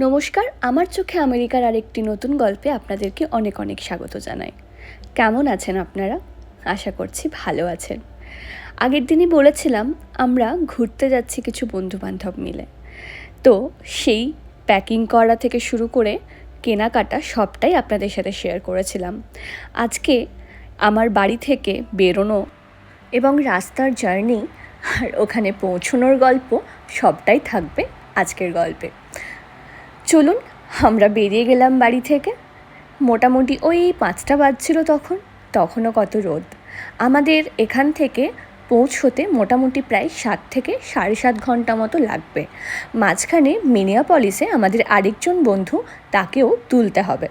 নমস্কার, আমার চোখে আমেরিকার আরেকটি নতুন গল্পে আপনাদেরকে অনেক অনেক স্বাগত জানাই। কেমন আছেন আপনারা? আশা করছি ভালো আছেন। আগের দিনই বলেছিলাম, আমরা ঘুরতে যাচ্ছি কিছু বন্ধুবান্ধব মিলে। তো সেই প্যাকিং করা থেকে শুরু করে কেনাকাটা সবটাই আপনাদের সাথে শেয়ার করেছিলাম। আজকে আমার বাড়ি থেকে বেরোনো এবং রাস্তার জার্নি আর ওখানে পৌঁছনোর গল্প সবটাই থাকবে আজকের গল্পে। চলুন, আমরা বেরিয়ে গেলাম বাড়ি থেকে। মোটামুটি ওই পাঁচটা বাজছিল তখন, তখনও কত রোদ। আমাদের এখান থেকে পৌঁছতে মোটামুটি প্রায় সাত থেকে সাড়ে সাত ঘণ্টা মতো লাগবে। মাঝখানে মিনিয়াপলিসে আমাদের আরেকজন বন্ধু তাকেও তুলতে হবে।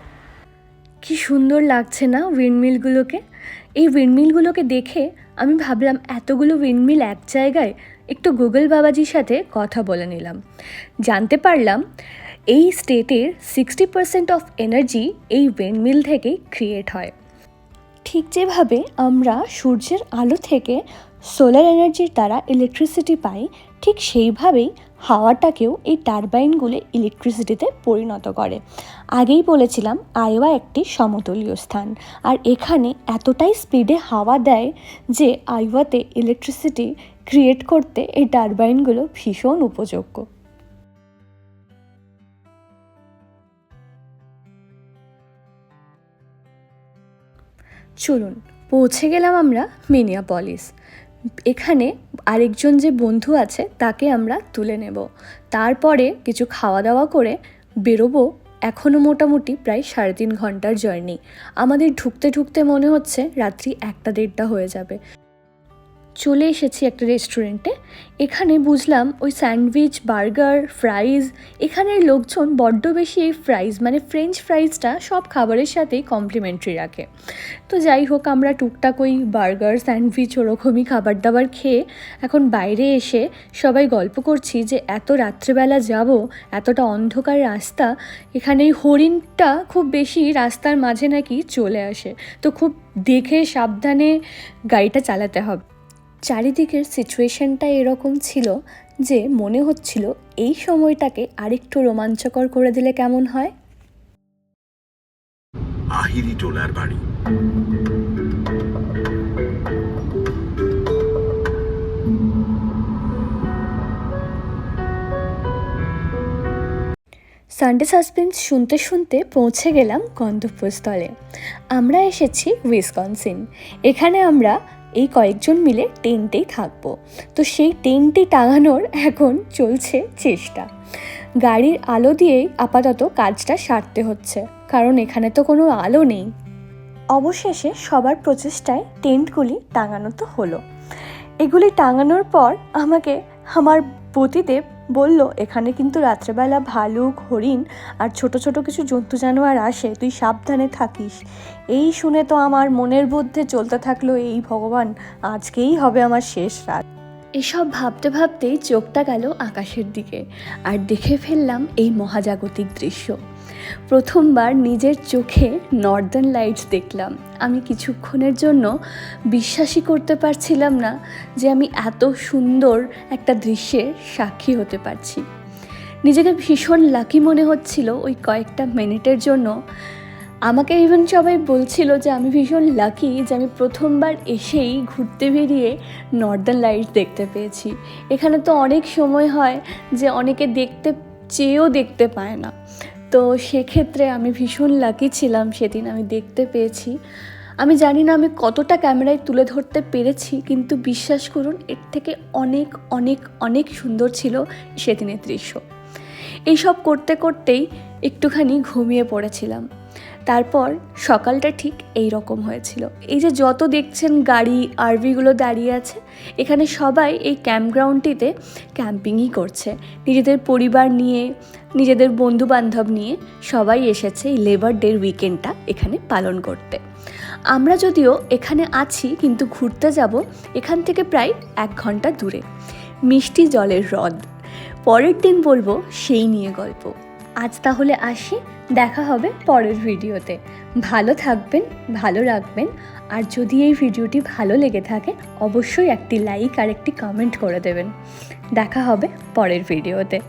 কি সুন্দর লাগছে না উইন্ডমিলগুলোকে? এই উইন্ডমিলগুলোকে দেখে আমি ভাবলাম, এতগুলো উইন্ডমিল এক জায়গায়, একটু গুগল বাবাজির সাথে কথা বলে নিলাম। জানতে পারলাম এই স্টেটের সিক্সটি পার্সেন্ট অফ এনার্জি এই উইন্ডমিল থেকেই ক্রিয়েট হয়। ঠিক যেভাবে আমরা সূর্যের আলো থেকে সোলার এনার্জির দ্বারা ইলেকট্রিসিটি পাই, ঠিক সেইভাবেই হাওয়াটাকেও এই টারবাইনগুলি ইলেকট্রিসিটিতে পরিণত করে। আগেই বলেছিলাম আয়োয়া একটি সমতলীয় স্থান। আর এখানে এতটাই স্পিডে হাওয়া দেয় যে আয়োয়াতে ইলেকট্রিসিটি ক্রিয়েট করতে এই টারবাইনগুলো ভীষণ উপযোগ্য। চলুন, পৌঁছে গেলাম আমরা মিনিয়াপলিস। এখানে আরেকজন যে বন্ধু আছে, তাকে আমরা তুলে নেব। তারপরে কিছু খাওয়া দাওয়া করে বেরোবো এখনও মোটামুটি প্রায় সাড়ে তিন ঘণ্টার জার্নি আমাদের ঢুকতে ঢুকতে মনে হচ্ছে রাত্রি একটা দেড়টা হয়ে যাবে। চলে এসেছি একটা রেস্টুরেন্টে এখানে বুঝলাম ওই স্যান্ডউইচ, বার্গার ফ্রাইজ এখানের লোকজন বড্ড বেশি এই ফ্রাইজ মানে ফ্রেঞ্চ ফ্রাইজটা সব খাবারের সাথেই কমপ্লিমেন্টারি রাখে। তো যাই হোক, আমরা টুকটাক ওই বার্গার, স্যান্ডউইচ ওরকমই খাবার দাবার খেয়ে এখন বাইরে এসে সবাই গল্প করছি যে এত রাত্রেবেলা যাব, এতটা অন্ধকার রাস্তা, এখানে এই হরিণটা খুব বেশি রাস্তার মাঝে নাকি চলে আসে। তো খুব দেখে সাবধানে গাড়িটা চালাতে হবে। চারিদিকের সিচুয়েশনটা এরকম ছিল যে মনে হচ্ছিল এই সময়টাকে আরেকটু রোমাঞ্চকর করে দিলে কেমন হয়? আহিরি টোলার বাড়ি। সানডে সাসপেন্স শুনতে শুনতে পৌঁছে গেলাম গন্তব্যস্থলে। আমরা এসেছি উইসকনসিন এখানে আমরা এই কয়েকজন মিলে টেন্টেই থাকব। তো সেই টেন্টটি টাঙানোর এখন চলছে চেষ্টা। গাড়ির আলো দিয়েই আপাতত কাজটা সারতে হচ্ছে, কারণ এখানে তো কোনো আলো নেই। অবশেষে সবার প্রচেষ্টায় টেন্টগুলি টাঙানো তো হলো। এগুলি টাঙানোর পর আমাকে, আমার পতিদেব বলল, এখানে কিন্তু রাত্রেবেলা ভালুক, হরিণ আর ছোট ছোট কিছু জন্তু জানোয়ার আসে, তুই সাবধানে থাকিস এই শুনে তো আমার মনের মধ্যে চলতে থাকল, এই ভগবান, আজকেই হবে আমার শেষ রাত। এসব ভাবতে ভাবতেই চোখটা গেল আকাশের দিকে আর দেখে ফেললাম এই মহাজাগতিক দৃশ্য। প্রথমবার নিজের চোখে নর্দার্ন লাইটস দেখলাম। আমি কিছুক্ষণের জন্য বিশ্বাসই করতে পারছিলাম না যে আমি এত সুন্দর একটা দৃশ্যের সাক্ষী হতে পারছি। নিজেকে ভীষণ লাকি মনে হচ্ছিল ওই কয়েকটা মিনিটের জন্য আমাকে ইভেন সবাই বলছিল যে আমি ভীষণ লাকি যে আমি প্রথমবার এসেই ঘুরতে বেরিয়ে নর্দার্ন লাইটস দেখতে পেয়েছি। এখানে তো অনেক সময় হয় যে অনেকে দেখতে চেয়েও দেখতে পায় না। তো সেক্ষেত্রে আমি ভীষণ লাকি ছিলাম সেদিন আমি দেখতে পেয়েছি। আমি জানি না আমি কতটা ক্যামেরায় তুলে ধরতে পেরেছি, কিন্তু বিশ্বাস করুন, এর থেকে অনেক অনেক অনেক সুন্দর ছিল সেদিনের দৃশ্য। এইসব করতে করতেই একটুখানি ঘুমিয়ে পড়েছিলাম। তারপর সকালটা ঠিক এই রকম হয়েছিল। এই যে যত দেখছেন গাড়ি, আরভিগুলো দাঁড়িয়ে আছে, এখানে সবাই এই ক্যাম্পগ্রাউন্ডটিতে ক্যাম্পিংই করছে। নিজেদের পরিবার নিয়ে, নিজেদের বন্ধু বান্ধব নিয়ে সবাই এসেছে এই লেবার ডের উইকেন্ডটা এখানে পালন করতে। আমরা যদিও এখানে আছি, কিন্তু ঘুরতে যাব এখান থেকে প্রায় এক ঘণ্টা দূরে। মিষ্টি জলের হ্রদ। পরের দিন বলব সেই নিয়ে গল্প। আজ তাহলে আসি, দেখা হবে পরের ভিডিওতে। ভালো থাকবেন, ভালো রাখবেন, আর যদি এই ভিডিওটি ভালো লেগে থাকে, অবশ্যই একটি লাইক আর একটি কমেন্ট করে দেবেন। দেখা হবে পরের ভিডিওতে।